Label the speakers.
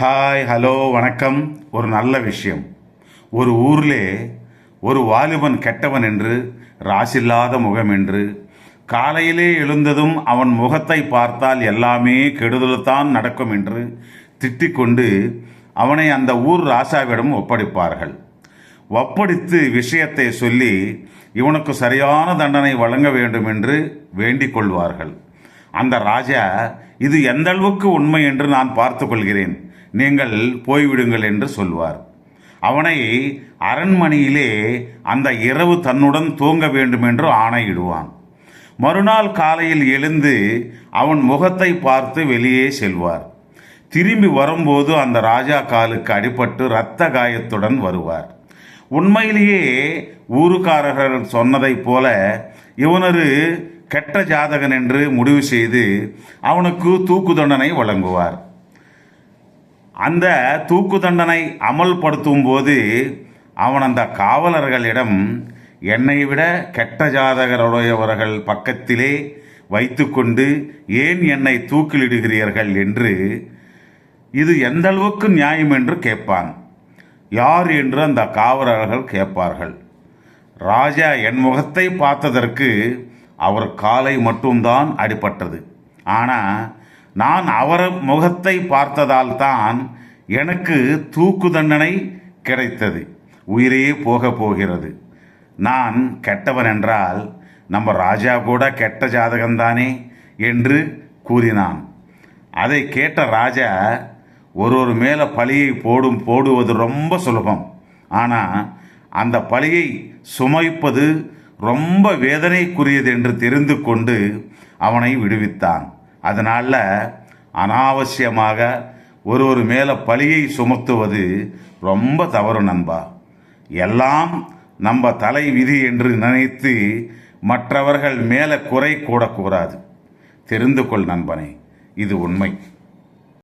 Speaker 1: Hi hello வணக்கம். ஒரு நல்ல விஷயம். ஒரு ஊர்லே ஒரு வாலிபன் கெட்டவன் என்று ராசில்லாத முகம் என்று காலையிலே எழுந்ததும் அவன் முகத்தை பார்த்தால் எல்லாமே கெடுதல்தான் நடக்கும் என்று திட்டிக்கொண்டு அவனை அந்த ஊர் ராசாவிடம் ஒப்படைப்பார்கள். ஒப்படைத்து விஷயத்தை சொல்லி இவனுக்கு சரியான தண்டனை வழங்க வேண்டும் என்று வேண்டிக் கொள்வார்கள். அந்த ராஜா இது எந்த அளவுக்கு உண்மை என்று நான் பார்த்து கொள்கிறேன். நீங்கள் போய்விடுங்கள் என்று சொல்வார். அவனை அரண்மனையிலே அந்த இரவு தன்னுடன் தூங்க வேண்டும் என்று ஆணையிடுவான். மறுநாள் காலையில் எழுந்து அவன் முகத்தை பார்த்து வெளியே செல்வார். திரும்பி வரும்போது அந்த ராஜா காலுக்கு அடிபட்டு இரத்த காயத்துடன் வருவார். உண்மையிலேயே ஊருக்காரர்கள் சொன்னதைப் போல இவனரு கெட்ட ஜாதகன் என்று முடிவு செய்து அவனுக்கு தூக்கு தண்டனை வழங்குவார். அந்த தூக்கு தண்டனை அமல்படுத்தும் போது அவன் அந்த காவலர்களிடம் என்னை விட கெட்ட ஜாதகருடையவர்கள் பக்கத்திலே வைத்துக்கொண்டு ஏன் என்னை தூக்கிலிடுகிறீர்கள் என்று இது எந்த அளவுக்கு நியாயம் என்று கேட்பான். யார் என்று அந்த காவலர்கள் கேட்பார்கள். ராஜா என் முகத்தை பார்த்ததற்கு அவர் காலை மட்டும்தான் அடிபட்டது. ஆனால் நான் அவர் முகத்தை பார்த்ததால் தான் எனக்கு தூக்கு தண்டனை கிடைத்தது. உயிரே போக போகிறது. நான் கெட்டவன் என்றால் நம்ம ராஜா கூட கெட்ட ஜாதகம்தானே என்று கூறினான். அதை கேட்ட ராஜா ஒரு ஒரு மேலே பழியை போடும் போடுவது ரொம்ப சுலபம். ஆனால் அந்த பழியை சுமைப்பது ரொம்ப வேதனைக்குரியது என்று தெரிந்து கொண்டு அவனை விடுவித்தான். அதனால் அனாவசியமாக ஒரு ஒரு மேலே பழியை சுமத்துவது ரொம்ப தவறு நண்பா. எல்லாம் நம்ம தலை விதி என்று நினைத்து மற்றவர்கள் மேலே குறை கூடக்கூடாது. தெரிந்து கொள் நண்பனே இது உண்மை.